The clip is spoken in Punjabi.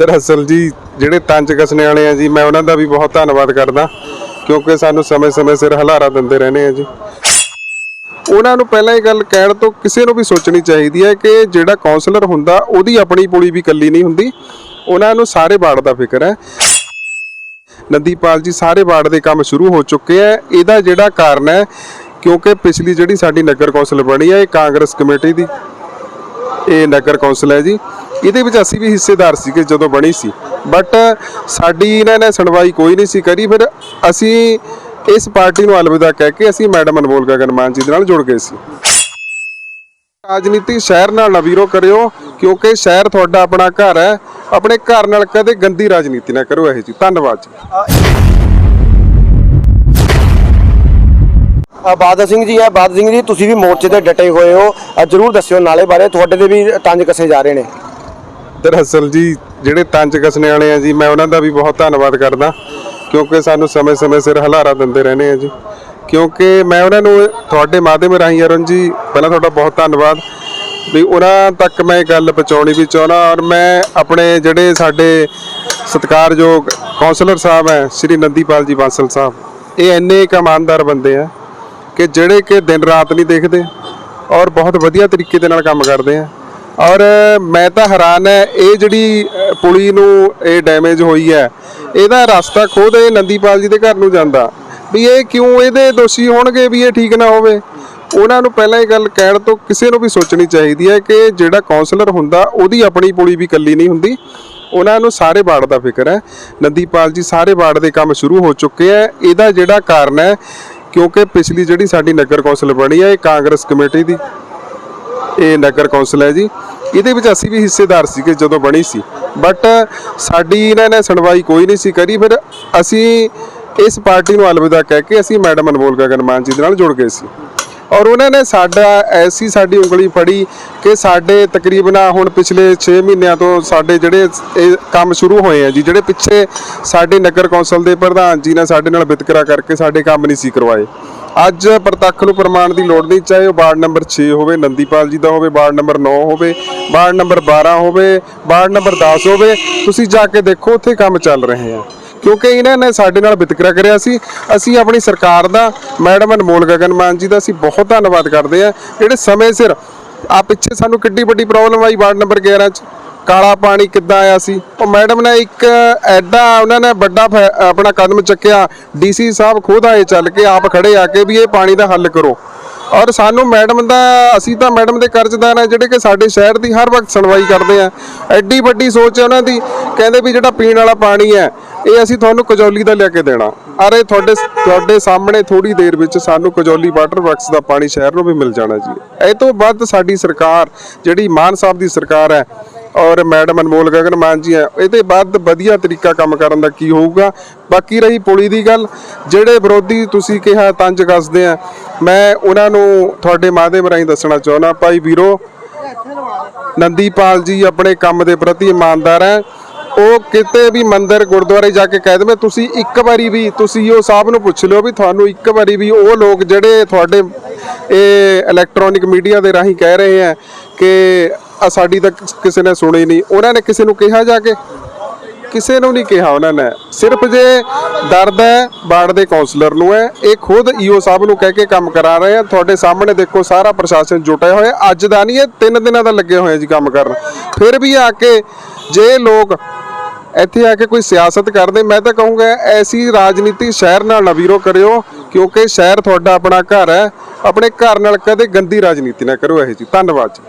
ਦਰਅਸਲ ਜੀ, ਜਿਹੜੇ ਤੰਜ ਕਸਨੇ ਵਾਲੇ ਆ ਜੀ, ਮੈਂ ਉਹਨਾਂ ਦਾ ਵੀ ਬਹੁਤ ਧੰਨਵਾਦ ਕਰਦਾ, ਕਿਉਂਕਿ ਸਾਨੂੰ ਸਮੇਂ-ਸਮੇਂ ਸਿਰ ਹਲਾਰਾ ਦਿੰਦੇ ਰਹਿੰਦੇ ਆ ਜੀ। ਉਹਨਾਂ ਨੂੰ ਪਹਿਲਾਂ ਇਹ ਗੱਲ ਕਹਿਣ ਤੋਂ ਕਿਸੇ ਨੂੰ ਵੀ ਸੋਚਣੀ ਚਾਹੀਦੀ ਹੈ ਕਿ ਜਿਹੜਾ ਕਾਉਂਸਲਰ ਹੁੰਦਾ, ਉਹਦੀ ਆਪਣੀ ਪੁਲੀ ਵੀ ਇਕੱਲੀ ਨਹੀਂ ਹੁੰਦੀ। ਉਹਨਾਂ ਨੂੰ ਸਾਰੇ ਵਾਰਡ ਦਾ ਫਿਕਰ ਹੈ। ਨੰਦੀਪਾਲ ਜੀ, ਸਾਰੇ ਵਾਰਡ ਦੇ ਕੰਮ ਸ਼ੁਰੂ ਹੋ ਚੁੱਕੇ ਹੈ ਇਹਦਾ ਜਿਹੜਾ ਕਾਰਨ ਹੈ, ਕਿਉਂਕਿ ਪਿਛਲੀ ਜਿਹੜੀ ਸਾਡੀ ਨਗਰ ਕੌਂਸਲ ਬਣੀ ਹੈ ਇਹ ਕਾਂਗਰਸ ਕਮੇਟੀ ਦੀ, ਇਹ ਨਗਰ ਕੌਂਸਲ ਹੈ ਜੀ। ਇਹਦੇ ਵਿੱਚ ਅਸੀਂ ਵੀ ਹਿੱਸੇਦਾਰ ਸੀਗੇ ਜਦੋਂ ਬਣੀ ਸੀ। ਬਟ ਸਾਡੀ ਇਹਨਾਂ ਨੇ ਸੁਣਵਾਈ ਕੋਈ ਨਹੀਂ ਸੀ ਕਰੀ। ਫਿਰ ਅਸੀਂ ਇਸ ਪਾਰਟੀ ਨੂੰ ਅਲਵਿਦਾ ਕਹਿ ਕੇ ਅਸੀਂ ਮੈਡਮ ਅਨਮੋਲ ਗਗਨ ਮਾਨ ਜੀ ਦੇ ਨਾਲ ਜੁੜ ਗਏ ਸੀ। ਰਾਜਨੀਤੀ ਸ਼ਹਿਰ ਨਾਲ ਨਾ ਵੀਰੋ ਕਰਿਓ ਕਿਉਂਕਿ ਸ਼ਹਿਰ ਤੁਹਾਡਾ ਆਪਣਾ ਘਰ ਹੈ। ਆਪਣੇ ਘਰ ਨਾਲ ਕਦੇ ਗੰਦੀ ਰਾਜਨੀਤੀ ਨਾ ਕਰੋ ਇਹ ਜੀ। ਧੰਨਵਾਦ ਜੀ। ਅ, ਬਾਦਲ ਸਿੰਘ ਜੀ ਹੈ। ਬਾਦਲ ਸਿੰਘ ਜੀ ਤੁਸੀਂ ਵੀ ਮੋਰਚੇ ਤੇ ਡਟੇ ਹੋਏ ਹੋ। ਅ, ਜਰੂਰ ਦੱਸਿਓ ਨਾਲੇ ਬਾਰੇ। ਤੁਹਾਡੇ ਦੇ ਵੀ ਤੰਜ ਕਸੇ ਜਾ ਰਹੇ ਨੇ। ਦਰਅਸਲ ਜੀ, ਜਿਹੜੇ ਤੰਜ ਕਸਨੇ ਵਾਲੇ ਆ ਜੀ, ਮੈਂ ਉਹਨਾਂ ਦਾ ਵੀ ਬਹੁਤ ਧੰਨਵਾਦ ਕਰਦਾ, ਕਿਉਂਕਿ ਸਾਨੂੰ ਸਮੇਂ-ਸਮੇਂ ਸਿਰ ਹਲਾਰਾ ਦਿੰਦੇ ਰਹਿੰਦੇ ਆ ਜੀ। ਕਿਉਂਕਿ ਮੈਂ ਉਹਨਾਂ ਨੂੰ ਤੁਹਾਡੇ ਮਾਧਿਅਮ ਰਾਹੀਂ ਅਰੁਣ ਜੀ, ਪਹਿਲਾਂ ਤੁਹਾਡਾ ਬਹੁਤ ਧੰਨਵਾਦ, ਵੀ ਉਹਨਾਂ ਤੱਕ ਮੈਂ ਇਹ ਗੱਲ ਪਹੁੰਚਾਉਣੀ ਵੀ ਚਾਹੁੰਦਾ, ਔਰ ਮੈਂ ਆਪਣੇ ਜਿਹੜੇ ਸਾਡੇ ਸਤਿਕਾਰਯੋਗ ਕਾਉਂਸਲਰ ਸਾਹਿਬ ਹੈ, ਸ਼੍ਰੀ ਨੰਦੀਪਾਲ ਜੀ ਬਾਂਸਲ ਸਾਹਿਬ, ਇਹ ਇੰਨੇ ਇੱਕ ਇਮਾਨਦਾਰ ਬੰਦੇ ਆ ਕਿ ਜਿਹੜੇ ਕਿ ਦਿਨ ਰਾਤ ਨਹੀਂ ਦੇਖਦੇ, ਔਰ ਬਹੁਤ ਵਧੀਆ ਤਰੀਕੇ ਦੇ ਨਾਲ ਕੰਮ ਕਰਦੇ ਆ। ਔਰ ਮੈਂ ਤਾਂ ਹੈਰਾਨ ਹੈ, ਇਹ ਜਿਹੜੀ ਪੁਲੀ ਨੂੰ ਇਹ ਡੈਮੇਜ ਹੋਈ ਹੈ, ਇਹਦਾ ਰਸਤਾ ਖੁਦ ਇਹ ਨੰਦੀਪਾਲ ਜੀ ਦੇ ਘਰ ਨੂੰ ਜਾਂਦਾ। ਵੀ ਇਹ ਕਿਉਂ ਇਹਦੇ ਦੋਸ਼ੀ ਹੋਣਗੇ ਵੀ ਇਹ ਠੀਕ ਨਾ ਹੋਵੇ? ਉਹਨਾਂ ਨੂੰ ਪਹਿਲਾਂ ਇਹ ਗੱਲ ਕਹਿਣ ਤੋਂ ਕਿਸੇ ਨੂੰ ਵੀ ਸੋਚਣੀ ਚਾਹੀਦੀ ਹੈ ਕਿ ਜਿਹੜਾ ਕਾਉਂਸਲਰ ਹੁੰਦਾ, ਉਹਦੀ ਆਪਣੀ ਪੁਲੀ ਵੀ ਇਕੱਲੀ ਨਹੀਂ ਹੁੰਦੀ। ਉਹਨਾਂ ਨੂੰ ਸਾਰੇ ਵਾਰਡ ਦਾ ਫਿਕਰ ਹੈ। ਨੰਦੀਪਾਲ ਜੀ ਸਾਰੇ ਵਾਰਡ ਦੇ ਕੰਮ ਸ਼ੁਰੂ ਹੋ ਚੁੱਕੇ ਹੈ। ਇਹਦਾ ਜਿਹੜਾ ਕਾਰਨ ਹੈ, ਕਿਉਂਕਿ ਪਿਛਲੀ ਜਿਹੜੀ ਸਾਡੀ ਨਗਰ ਕੌਂਸਲ ਬਣੀ ਹੈ, ਇਹ ਕਾਂਗਰਸ ਕਮੇਟੀ ਦੀ। ਇਹ ਨਗਰ ਕੌਂਸਲ ਹੈ ਜੀ। ਇਹਦੇ ਵਿੱਚ ਅਸੀਂ ਵੀ ਹਿੱਸੇਦਾਰ ਸੀਗੇ ਜਦੋਂ ਬਣੀ ਸੀ। ਬਟ ਸਾਡੀ ਇਹਨਾਂ ਨੇ ਸੁਣਵਾਈ ਕੋਈ ਨਹੀਂ ਸੀ ਕਰੀ। ਫਿਰ ਅਸੀਂ ਇਸ ਪਾਰਟੀ ਨੂੰ ਅਲਵਿਦਾ ਕਹਿ ਕੇ ਅਸੀਂ ਮੈਡਮ ਅਨਮੋਲ ਗਗਨ ਮਾਨ ਜੀ ਦੇ ਨਾਲ ਜੁੜ ਗਏ ਸੀ। ਔਰ ਉਹਨਾਂ ਨੇ ਸਾਡਾ ਐਸੀ ਸਾਡੀ ਉਂਗਲੀ ਫੜੀ ਕਿ ਸਾਡੇ ਤਕਰੀਬਨ ਹੁਣ ਪਿਛਲੇ 6 ਮਹੀਨਿਆਂ ਤੋਂ ਸਾਡੇ ਜਿਹੜੇ ਇਹ ਕੰਮ ਸ਼ੁਰੂ ਹੋਏ ਆ ਜੀ, ਜਿਹੜੇ ਪਿੱਛੇ ਸਾਡੇ ਨਗਰ ਕੌਂਸਲ ਦੇ ਪ੍ਰਧਾਨ ਜੀ ਨੇ ਸਾਡੇ ਨਾਲ ਵਿਤਕਰਾ ਕਰਕੇ ਸਾਡੇ ਕੰਮ ਨਹੀਂ ਸੀ ਕਰਵਾਏ। ਅੱਜ ਪ੍ਰਤੱਖ ਨੂੰ ਪ੍ਰਮਾਣ ਦੀ ਲੋੜ ਨਹੀਂ, ਚਾਹੇ ਉਹ ਵਾਰਡ ਨੰਬਰ 6 ਹੋਵੇ, ਨੰਦੀਪਾਲ ਜੀ ਦਾ ਹੋਵੇ, ਵਾਰਡ ਨੰਬਰ 9 ਹੋਵੇ, ਵਾਰਡ ਨੰਬਰ 12 ਹੋਵੇ, ਵਾਰਡ ਨੰਬਰ 10 ਹੋਵੇ, ਤੁਸੀਂ ਜਾ ਕੇ ਦੇਖੋ ਉੱਥੇ ਕੰਮ ਚੱਲ ਰਹੇ ਆ। ਕਿਉਂਕਿ ਇਹਨਾਂ ਨੇ ਸਾਡੇ ਨਾਲ ਵਿਤਕਰਾ ਕਰਿਆ ਸੀ। ਅਸੀਂ ਆਪਣੀ ਸਰਕਾਰ ਦਾ, ਮੈਡਮ ਅਨਮੋਲ ਗਗਨ ਮਾਨ ਜੀ ਦਾ ਅਸੀਂ ਬਹੁਤ ਧੰਨਵਾਦ ਕਰਦੇ ਆ। ਜਿਹੜੇ ਸਮੇਂ ਸਿਰ ਆ ਪਿੱਛੇ ਸਾਨੂੰ ਕਿੱਡੀ ਵੱਡੀ ਪ੍ਰੋਬਲਮ ਆਈ ਵਾਰਡ ਨੰਬਰ 11 ਚ। ਕਾਲਾ ਪਾਣੀ ਕਿੱਦਾਂ ਆਇਆ ਸੀ? ਉਹ ਮੈਡਮ ਨੇ ਇੱਕ ਐਡਾ ਉਹਨਾਂ ਨੇ ਵੱਡਾ ਫੈ- ਆਪਣਾ ਕਦਮ ਚੱਕਿਆ। ਡੀਸੀ ਸਾਹਿਬ ਖੁਦ ਆਏ ਚੱਲ ਕੇ ਆਪ ਖੜੇ ਆ ਕੇ ਵੀ ਇਹ ਪਾਣੀ ਦਾ ਹੱਲ ਕਰੋ। ਔਰ ਸਾਨੂੰ ਮੈਡਮ ਦਾ, ਅਸੀਂ ਤਾਂ ਮੈਡਮ ਦੇ ਕਰਜ਼ਦਾਰ ਆ, ਜਿਹੜੇ ਕਿ ਸਾਡੇ ਸ਼ਹਿਰ ਦੀ ਹਰ ਵਕਤ ਸੁਣਵਾਈ ਕਰਦੇ ਆ। ਐਡੀ ਵੱਡੀ ਸੋਚ ਹੈ ਉਹਨਾਂ ਦੀ, ਕਹਿੰਦੇ ਵੀ ਜਿਹੜਾ ਪੀਣ ਵਾਲਾ ਪਾਣੀ ਹੈ ਇਹ ਅਸੀਂ ਤੁਹਾਨੂੰ ਕਜੌਲੀ ਦਾ ਲਿਆ ਕੇ ਦੇਣਾ। ਅਰੇ ਤੁਹਾਡੇ ਤੁਹਾਡੇ ਸਾਹਮਣੇ ਥੋੜੀ ਦੇਰ ਵਿੱਚ ਸਾਨੂੰ ਕਜੌਲੀ ਵਾਟਰ ਵਰਕਸ ਦਾ ਪਾਣੀ ਸ਼ਹਿਰ ਨੂੰ ਵੀ ਮਿਲ ਜਾਣਾ ਜੀ। ਇਹ ਤੋਂ ਵੱਧ ਸਾਡੀ ਸਰਕਾਰ, ਜਿਹੜੀ ਮਾਨ ਸਾਹਿਬ ਦੀ ਸਰਕਾਰ ਹੈ ਔਰ ਮੈਡਮ ਅਨਮੋਲ ਗਗਨ ਮਾਨ ਜੀ ਹੈ, ਇਹਦੇ ਬਾਅਦ ਵਧੀਆ ਤਰੀਕਾ ਕੰਮ ਕਰਨ ਦਾ ਕੀ ਹੋਊਗਾ? ਬਾਕੀ ਰਹੀ ਪੁਲੀ ਦੀ ਗੱਲ, ਜਿਹੜੇ ਵਿਰੋਧੀ ਤੁਸੀਂ ਕਿਹਾ ਤੰਜ ਕੱਸਦੇ ਆ, ਮੈਂ ਉਹਨਾਂ ਨੂੰ ਤੁਹਾਡੇ ਮਾਧਿਅਮ ਰਾਹੀਂ ਦੱਸਣਾ ਚਾਹੁੰਦਾ, ਭਾਈ ਵੀਰੋ, ਨੰਦੀਪਾਲ ਜੀ ਆਪਣੇ ਕੰਮ ਦੇ ਪ੍ਰਤੀ ਇਮਾਨਦਾਰ ਹੈ। ਉਹ ਕਿਤੇ ਵੀ ਮੰਦਿਰ ਗੁਰਦੁਆਰੇ ਜਾ ਕੇ ਕਹਿ ਦੇਵੇ, ਤੁਸੀਂ ਇੱਕ ਵਾਰੀ ਵੀ, ਤੁਸੀਂ ਉਹ ਸਾਹਿਬ ਨੂੰ ਪੁੱਛ ਲਿਓ ਵੀ ਤੁਹਾਨੂੰ ਇੱਕ ਵਾਰੀ ਵੀ ਉਹ ਲੋਕ ਜਿਹੜੇ ਤੁਹਾਡੇ ਇਹ ਇਲੈਕਟ੍ਰੋਨਿਕ ਮੀਡੀਆ ਦੇ ਰਾਹੀਂ ਕਹਿ ਰਹੇ ਆ ਕਿ ਆ ਸਾਡੀ ਤਾਂ ਕਿਸੇ ਨੇ ਸੁਣੀ ਨਹੀਂ। ਉਹਨਾਂ ਨੇ ਕਿਸੇ ਨੂੰ ਕਿਹਾ ਜਾ ਕੇ? ਕਿਸੇ ਨੂੰ ਨਹੀਂ ਕਿਹਾ ਉਹਨਾਂ ਨੇ। ਸਿਰਫ ਜੇ ਦਰਦ ਹੈ ਬਾੜ ਦੇ ਕਾਉਂਸਲਰ ਨੂੰ ਹੈ। ਇਹ ਖੁਦ ਈਓ ਸਾਹਿਬ ਨੂੰ ਕਹਿ ਕੇ ਕੰਮ ਕਰਾ ਰਹੇ ਆ। ਤੁਹਾਡੇ ਸਾਹਮਣੇ ਦੇਖੋ, ਸਾਰਾ ਪ੍ਰਸ਼ਾਸਨ ਜੁਟਿਆ ਹੋਇਆ। ਅੱਜ ਦਾ ਨਹੀਂ, ਇਹ ਤਿੰਨ ਦਿਨਾਂ ਦਾ ਲੱਗੇ ਹੋਏ ਜੀ ਕੰਮ ਕਰਨ। ਫਿਰ ਵੀ ਆ ਕੇ ਜੇ ਲੋਕ ਇੱਥੇ ਆ ਕੇ ਕੋਈ ਸਿਆਸਤ ਕਰਦੇ, ਮੈਂ ਤਾਂ ਕਹੂੰਗਾ ਐਸੀ ਰਾਜਨੀਤੀ ਸ਼ਹਿਰ ਨਾਲ ਨਾ ਵੀਰੋ ਕਰਿਓ, ਕਿਉਂਕਿ ਸ਼ਹਿਰ ਤੁਹਾਡਾ ਆਪਣਾ ਘਰ ਹੈ। ਆਪਣੇ ਘਰ ਨਾਲ ਕਦੇ ਗੰਦੀ ਰਾਜਨੀਤੀ ਨਾ ਕਰੋ ਇਹ ਜੀ ਧੰਨਵਾਦ ਜੀ।